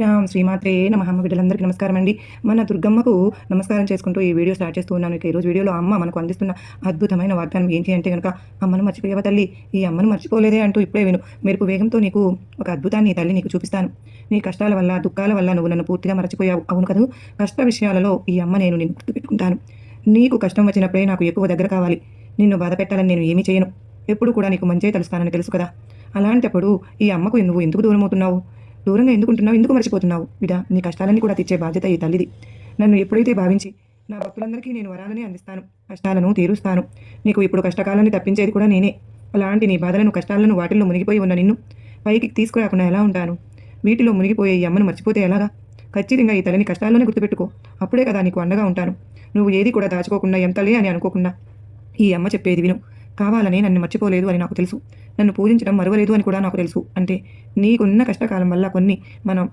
రామ్ శ్రీమాత్రే నమ. అమ్మ బిడ్డలందరికీ నమస్కారం అండి. మన దుర్గమ్మకు నమస్కారం చేసుకుంటూ ఈ వీడియో స్టార్ట్ చేస్తూ ఉన్నాను ఇక ఈరోజు వీడియోలో అమ్మ మనకు అందిస్తున్న అద్భుతమైన వాగ్దానం ఏంటి అంటే కనుక అమ్మను మర్చిపోయావా తల్లి? ఈ అమ్మను మర్చిపోలేదే అంటూ ఇప్పుడే విను. మెరుపు వేగంతో నీకు ఒక అద్భుతాన్ని తల్లి నీకు చూపిస్తాను. నీ కష్టాల వల్ల దుఃఖాల వల్ల నువ్వు నన్ను పూర్తిగా మర్చిపోయావు. అవును కదూ? కష్ట విషయాలలో ఈ అమ్మ నేను నిన్ను గుర్తుపెట్టుకుంటాను. నీకు కష్టం వచ్చినప్పుడే నాకు ఎక్కువ దగ్గర కావాలి. నిన్ను బాధ పెట్టాలని నేను ఏమీ చేయను. ఎప్పుడు కూడా నీకు మంచి తలుస్తానని తెలుసు కదా? అలాంటప్పుడు ఈ అమ్మకు నువ్వు ఎందుకు దూరం అవుతున్నావు దూరంగా ఎందుకుంటున్నావు? ఎందుకు మర్చిపోతున్నావు? బిడా నీ కష్టాలన్నీ కూడా తీర్చే బాధ్యత ఈ తల్లిది. నన్ను ఎప్పుడైతే భావించి నా భక్తులందరికీ నేను వరాలని అందిస్తాను కష్టాలను తీరుస్తాను. నీకు ఇప్పుడు కష్టకాలాన్ని తప్పించేది కూడా నేనే. అలాంటి నీ బాధలను కష్టాలను వాటిల్లో మునిగిపోయి ఉన్న నిన్ను పైకి తీసుకురాకుండా ఎలా ఉంటాను? వీటిలో మునిగిపోయే ఈ అమ్మను మర్చిపోతే ఎలాగా? ఖచ్చితంగా ఈ తల్లిని కష్టాల్లోనే గుర్తుపెట్టుకో. అప్పుడే కదా నీకు అండగా ఉంటాను. నువ్వు ఏది కూడా దాచుకోకుండా ఎంతలే అని అనుకోకుండా ఈ అమ్మ చెప్పేది విను. కావాలనే నన్ను మర్చిపోలేదు అని నాకు తెలుసు. నన్ను పూజించడం మరవలేదు అని కూడా నాకు తెలుసు. అంటే నీకున్న కష్టకాలం వల్ల కొన్ని మనం